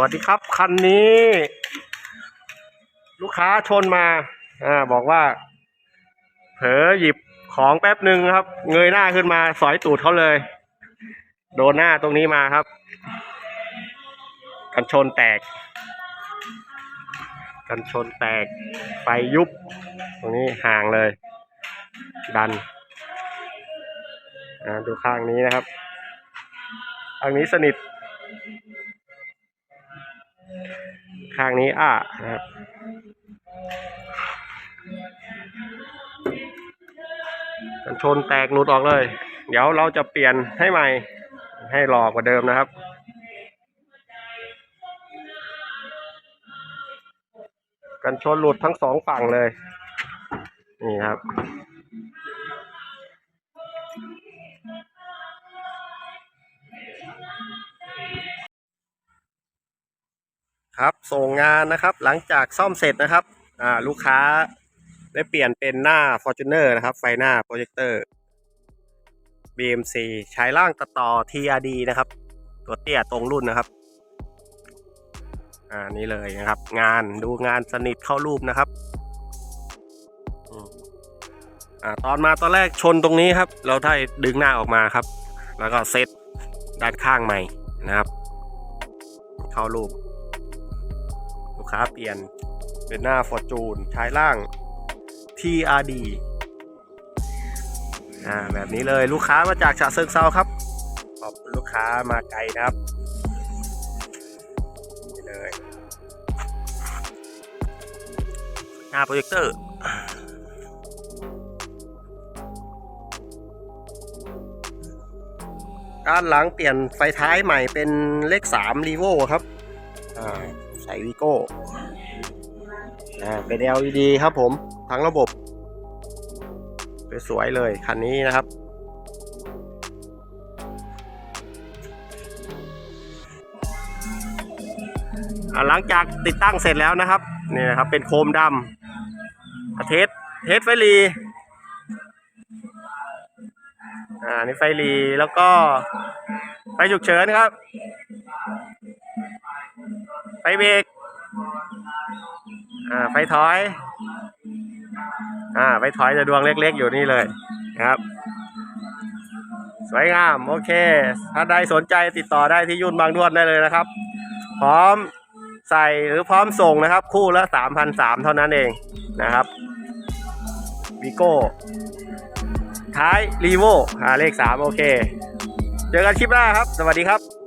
วัสดีครับ คันนี้ ลูกค้าชนมาอ่าบอกว่า เผลอหยิบของแป๊บหนึ่งครับ เงยหน้าขึ้นมาสอยตูดเขาเลย โดนหน้าตรงนี้มาครับ กันชนแตก กันชนแตกไฟยุบ ตรงนี้ห่างเลย ดันอ่าดูข้างนี้นะครับข้างนี้สนิท ข้างนี้อ้านะครับกันชนแตกหลุดออกเลย เดี๋ยวเราจะเปลี่ยนให้ใหม่ ให้หลอกกว่าเดิมนะครับ กันชนหลุดทั้งสองฝั่งเลย นี่ครับ ครับ ส่งงานนะครับหลังจากซ่อมเสร็จนะครับอ่าลูกค้าได้เปลี่ยนเป็นหน้า Fortuner นะครับ ไฟหน้าโปรเจคเตอร์ BMC ใช้ล่างตัดต่อ TRD นะครับ ตัวเตี้ยตรงรุ่นนะครับอ่านี่เลยนะครับ งานดูงานสนิทเข้ารูปนะครับอ่าตอนมาตอนแรกชนตรงนี้ครับ เราได้ดึงหน้าออกมาครับ แล้วก็เซตด้านข้างใหม่นะครับ เข้ารูป กค้าเปลี่ยนเป็นหน้า Fortune ใช้ล่าง TRD อ่าแบบนี้เลยลูกค้ามาจากฉะเชิงเซาครับ ขอบคุณลูกค้ามาไกลนะครับนี่เลยหน้าโปรเจคเตอร์ด้านหลังเปลี่ยนไฟท้ายใหม่เป็นเลข3 r e v o ครับ อ่า ใส่วีโก้อ่าเป็น LED ครับผม ทั้งระบบ สวยเลย คันนี้นะครับอ่าหลังจากติดตั้งเสร็จแล้วนะครับนี่นะครับเป็นโคมดำเทสเทสไฟรีอ่านี่ไฟรีแล้วก็ไฟฉุกเฉินครับ ฟเบรกอ่าไฟถอยอ่าไฟถอยจะดวงเล็กๆ อยู่นี่เลยครับ สวยงาม โอเค ถ้าใดสนใจติดต่อได้ที่ยุ่นบางนวดได้เลยนะครับ พร้อมใส่หรือพร้อมส่งนะครับ คู่ละสามพันสามเท่านั้นเองนะครับวิโก้ท้ายรีโวอ่าเลขสามโอเค เจอกันคลิปหน้าครับ สวัสดีครับ